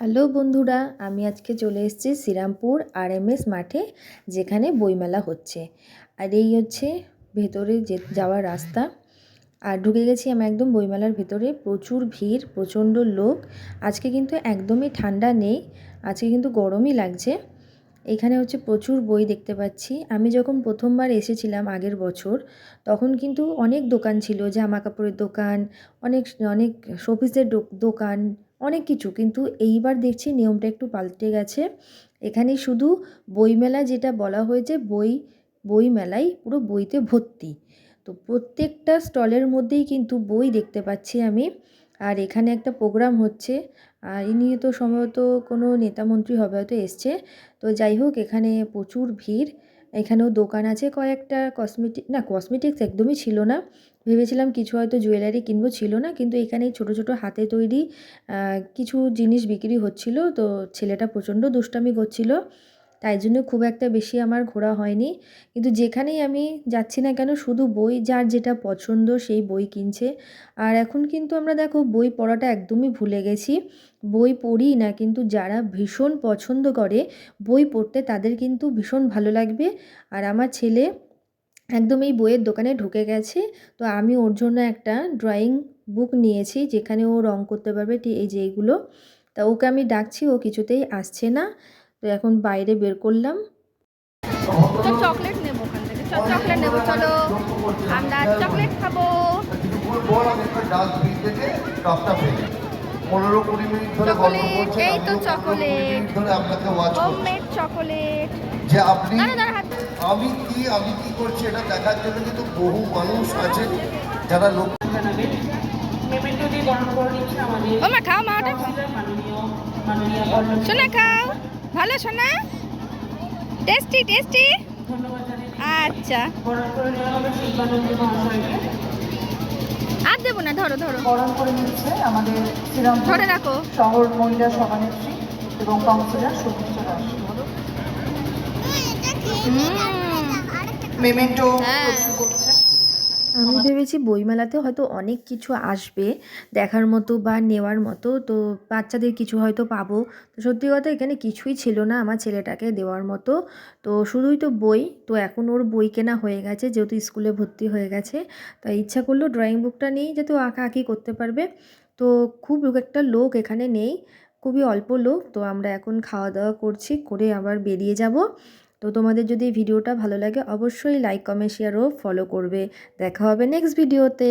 Hello বন্ধুরা, আমি আজকে চলে এসেছি শ্রীরামপুর আরএমএস মাঠে, যেখানে বইমেলা হচ্ছে। আর এই হচ্ছে ভেতরে যে যাওয়ার রাস্তা। আর ঢুকে গেছি আমি একদম বইমেলার ভেতরে। প্রচুর ভিড়, প্রচণ্ড লোক। আজকে কিন্তু একদমই ঠান্ডা নেই, আজকে কিন্তু গরমই লাগছে। এখানে হচ্ছে প্রচুর বই দেখতে পাচ্ছি। আমি যখন প্রথমবার এসেছিলাম আগের বছর, তখন কিন্তু অনেক দোকান ছিল জামা কাপড়ের দোকান, অনেক অনেক শোপিসের দোকান অনেক কিছু। কিন্তু এইবার দেখছি নিয়মটা একটু পাল্টে গেছে। এখানে শুধু বইমেলা যেটা বলা হয়েছে, বই বই মেলাই পুরো বইতে ভর্তি। তো প্রত্যেকটা স্টলের মধ্যেই কিন্তু বই দেখতে পাচ্ছি আমি। আর এখানে একটা প্রোগ্রাম হচ্ছে। আর এ নিয়ে তো সম্ভবত কোনো নেতামন্ত্রী হবে হয়তো এসছে। তো যাই হোক, এখানে প্রচুর ভিড়। এখানেও দোকান আছে কয়েকটা কসমেটিক না কসমেটিক্স একদমই ছিল না। ভেবেছিলাম কিছু হয়তো জুয়েলারি কিনবো, ছিল না। কিন্তু এখানে ছোট ছোট হাতে তৈরি কিছু জিনিস বিক্রি হচ্ছিল। তো ছেলেটা প্রচণ্ড দুষ্টামি করছিল। তাই জন্য খুব একটা বেশি আমার ঘোরা হয়নি। কিন্তু যেখানেই আমি যাচ্ছি না কেন, শুধু বই যার যেটা পছন্দ সেই বই কিনছে। আর এখন কিন্তু আমরা দেখো বই পড়াটা একদমই ভুলে গেছি। বই পড়ি না, কিন্তু যারা ভীষণ পছন্দ করে বই পড়তে তাদের কিন্তু ভীষণ ভালো লাগবে। আর আমার ছেলে একদম এই বইয়ের দোকানে ঢুকে গেছে, তো আমি ওর জন্য একটা ড্রয়িং বুক নিয়েছি, যেখানে ও রং করতে পারবে এই যে এইগুলো তা ওকে আমি ডাকছি, ও কিছুতেই আসছে না। তো এখন বাইরে বের করলাম। চকলেট নেব ওখান থেকে। চকলেট নেব চলো। আমরা চকলেট খাব। পনেরো কুড়ি মিনিট ধরে গল্প এই তো চকোলেট। মিনিট ধরে আপনাকে ওয়াচ হোমমেড চকোলেট যে আপনি আমি কি আমি কি করছি এটা দেখার জন্য কিন্তু বহু মানুষ আছে যারা লোক শোনা খাও। ভালো শোনা? টেস্টি টেস্টি আচ্ছা। আর দেবো না ধরো ধরো। বরণ করে নিচ্ছে আমাদের ধরে রাখো। শহর মহিলা সভানেত্রী এবং কাউন্সিলর সুমিত্রা দাস মেমেন্টো। করছে। আমি ভেবেছি বইমেলাতে হয়তো অনেক কিছু আসবে দেখার মতো বা নেওয়ার মতো। তো বাচ্চাদের কিছু হয়তো পাবো। তো সত্যি কথা এখানে কিছুই ছিল না আমার ছেলেটাকে দেওয়ার মতো। তো শুধুই তো বই। তো এখন ওর বই কেনা হয়ে গেছে যেহেতু স্কুলে ভর্তি হয়ে গেছে। তাই ইচ্ছা করল ড্রয়িং বুকটা নিয়ে যাতে ও আঁকা আঁকি করতে পারবে। তো খুব একটা লোক এখানে নেই খুবই অল্প লোক। তো আমরা এখন খাওয়া দাওয়া করছি করে আবার বেরিয়ে যাব। তো তোমাদের যদি ভিডিওটা ভালো লাগে, অবশ্যই লাইক কমেন্ট শেয়ার ও ফলো করবে। দেখা হবে নেক্সট ভিডিওতে